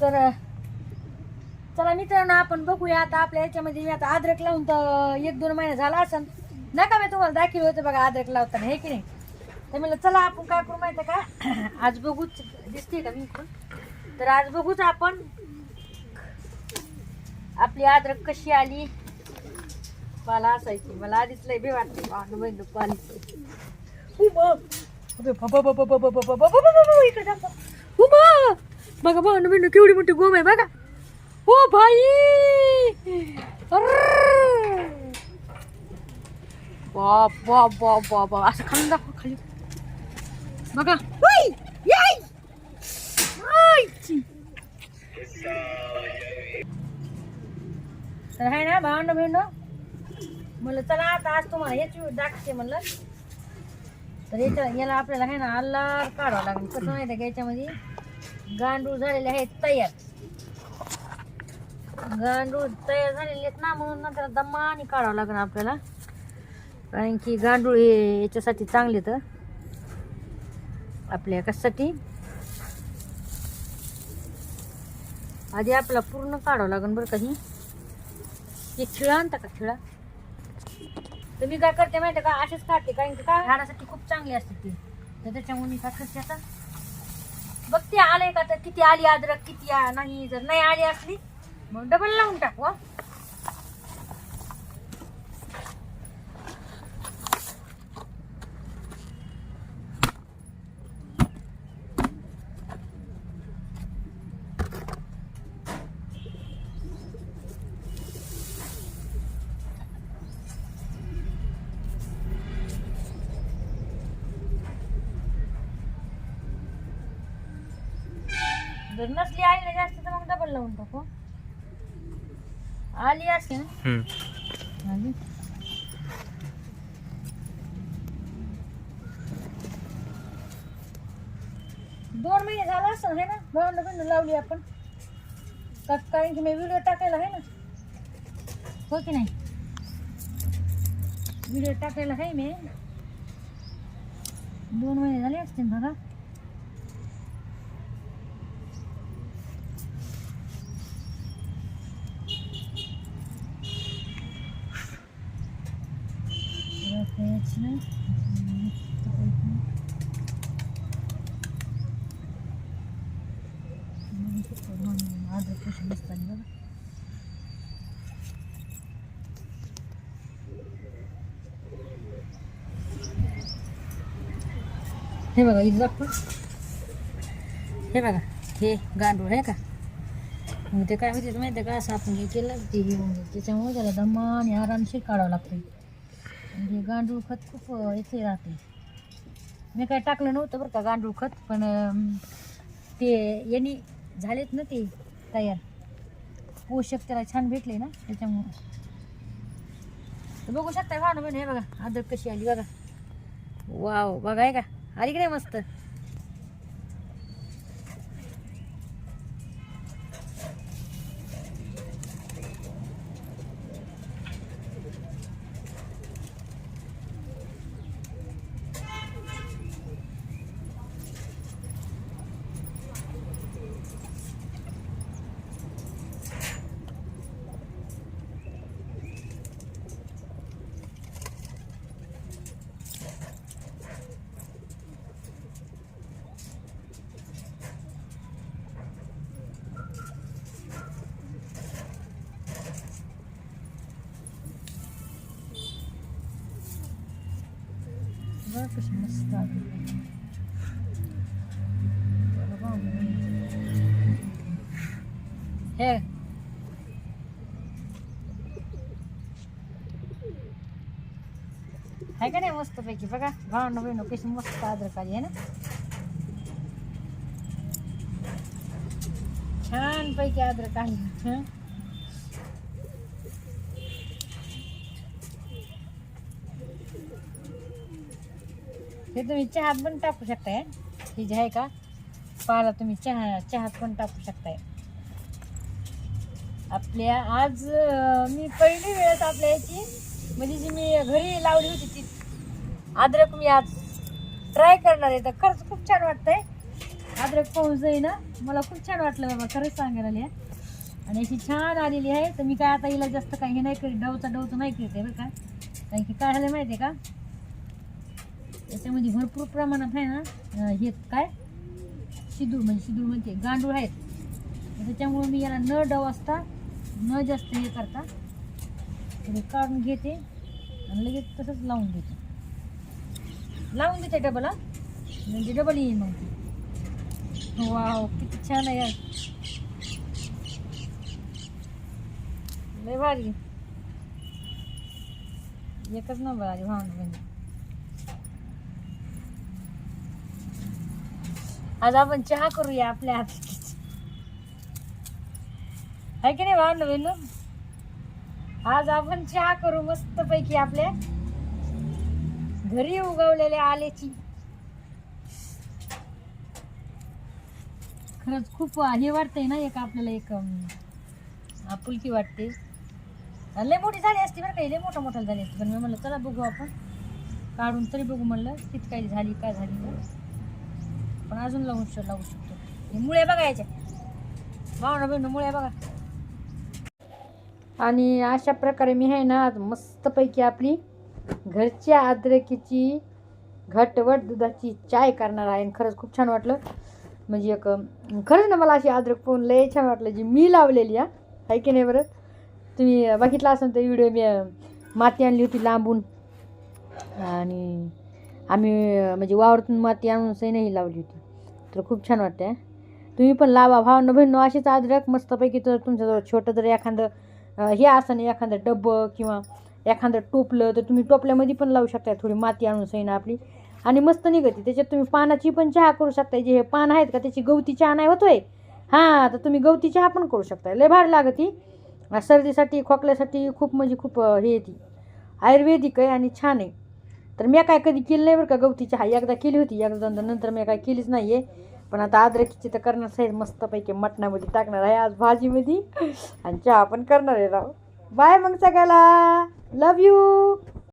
तर चला मित्रांनो आपण बघूया आता आपल्या याच्यामध्ये मी आता अद्रक लावून तर एक दोन महिने झाला असेल नका मी तुम्हाला दाखवलं होतं बघा अद्रक लावताना हे की नाही तर म्हणलं चला आपण काय करू माहिती आहे का आज बघूच दिसते का मी तर आज बघूच आपण आपली अद्रक कशी आली मला असायची मला आधीच लय बे वाटते भांडू बहिणू पाली इकडे बघा भांडू बिंडू केवढी मोठी गोम आहे बघा. हो भाई बाप बाप बाप बाप बाप. असं खाली दाखव खाली. बघा. तर आहे ना भावंड बहिण म्हणलं चला आता आज तुम्हाला हेच दाखवते म्हणलं. तर याच्या याला आपल्याला आहे ना अल्लार काढावं लागेल. कसं माहिती आहे का याच्यामध्ये? गांडूळ झालेले आहेत तयार. गांडूळ तयार झालेले आहेत ना म्हणून नंतर दमाने काढावं लागेल आपल्याला. कारण की गांडूळ हे याच्यासाठी चांगले तर आपल्या कशासाठी? आधी आपला पूर्ण काढावं लागेल बरं का ही. हे खिळा आणता का खिळा? तर मी काय करते माहिती आहे का? असेच काढते कारण की काय झाडासाठी खूप चांगली असते ती. तर त्याच्यामुळे मी काय करते आता? बघते आलंय का तर किती आली अद्रक किती आ- नाही जर नाही आली असली मग डबल लावून टाकू हं. जर नसली आली ना जास्त तर मग डबल लावून टाकू. आली असते ना आली. दोन महिने झाला असं आहे ना? भावंड बंड लावली आपण. कारण की मी व्हिडिओ टाकायला आहे ना? हो की नाही? व्हिडिओ टाकायला आहे मी. दोन महिने झाले असतील बघा. हे बघा इथं दाखव. हे बघा हे गांडूळ आहे का? मग ते काय होते माहिती आहे का? असं आपण हे केलं ते हे त्याच्यामुळे त्याला दमाने आणि आरामशीर काढावं लागतं म्हणजे गांडूळ खत खूप याचे राहते. मी काय टाकलं नव्हतं बरं का गांडूळ खत पण ते यांनी झालेत ना ते तयार. पोषक त्याला छान भेटले ना त्याच्यामुळं. तर बघू शकता भावना बहिणी हे बघा आदर कशी आली बघा. वाव बघा आहे का? आली की नाही मस्त? बघा कशी मस्त आली हे आहे का नाही मस्त पैकी बघा भावना बहिण कशी मस्त अद्रक आली आहे ना छान पैकी अद्रक आली हे तुम्ही चहात पण टाकू शकताय. हे जे आहे का? पाला तुम्ही चहा चहात पण टाकू शकताय. आपल्या आज मी पहिली वेळेस आपल्या याची म्हणजे जी मी घरी लावली होती ती अद्रक मी आज ट्राय करणार आहे. तर खरंच खूप छान वाटतंय. अद्रक पाहू जाई ना मला खूप छान वाटलं बाबा खरंच सांगायला लिहा आणि अशी छान आलेली आहे. तर मी काय आता हिला जास्त काही हे नाही करीत डवचा डवचं नाही करीत आहे बरं का. कारण की काय झालं माहिती आहे का? याच्यामध्ये भरपूर प्रमाणात आहे ना हे काय? शिदूर म्हणजे शिदूर म्हणते गांडूळ आहेत. त्याच्यामुळे मी याला न डव असता न जास्त हे करता थोडी काढून घेते आणि लगेच तसंच लावून देते. लावून देते डबल हा. म्हणजे डबल येईल मग ती. वाव किती छान आहे यार. लय भारी. एकच नंबर आली भावना म्हणजे आज आपण चहा करूया आपल्या हात आहे की नाही भावना बहिण? आज आपण चहा करू मस्त पैकी आपल्या घरी उगवलेल्या आल्याची. खरंच खूप हे वाटतंय ना एक आपल्याला एक आपुलकी वाटते. लय मोठी झाली असती बरं काही लय मोठा मोठा झाली असते. पण मी म्हणलं चला बघू आपण. काढून तरी बघू म्हणलं किती काही झाली काय झाली. पण अजून लावू श लावू शकतो. हे मुळे बघा याच्या भावना बहिण मुळे बघा. आणि अशा प्रकारे मी आहे ना आज मस्तपैकी आपली घरच्या अद्रकीची घटवट दुधाची चाय करणार आहे. आणि खरंच खूप छान वाटलं. म्हणजे एक खरंच ना मला अशी अद्रक पाहून लय छान वाटलं. जी मी लावलेली हा. आहे की नाही बरं? तुम्ही बघितला असेल तर व्हिडिओ मी माती आणली होती लांबून. आणि आम्ही म्हणजे वावरतून माती आणून सैनही लावली होती. तर खूप छान वाटते तुम्ही पण लावा. भावनं बहिणं अशीच अद्रक मस्तपैकी तर तुमच्याजवळ छोटं जर एखादं हे असं नाही एखादं डब्बं किंवा एखादं टोपलं तर तुम्ही टोपल्यामध्ये पण लावू शकता थोडी माती आणून सैन आपली. आणि मस्त निघते. त्याच्यात तुम्ही पानाची पण चहा करू शकता जे हे पान आहेत का त्याची गवती चहा नाही होतोय हां तर तुम्ही गवती चहा पण करू शकता लय भारी लागती सर्दीसाठी खोकल्यासाठी खूप म्हणजे खूप हे येते आयुर्वेदिक आहे आणि छान आहे. तर मी काय कधी केलं नाही बरं का गवती चहा एकदा केली होती एकदा नंतर मी काय केलीच नाही आहे पण आता अद्रकीची तर करणार आहे मस्तपैकी मटणामध्ये टाकणार आहे आज भाजीमध्ये. आणि चहा पण करणार आहे राव. बाय मग सगळ्याला. लव यू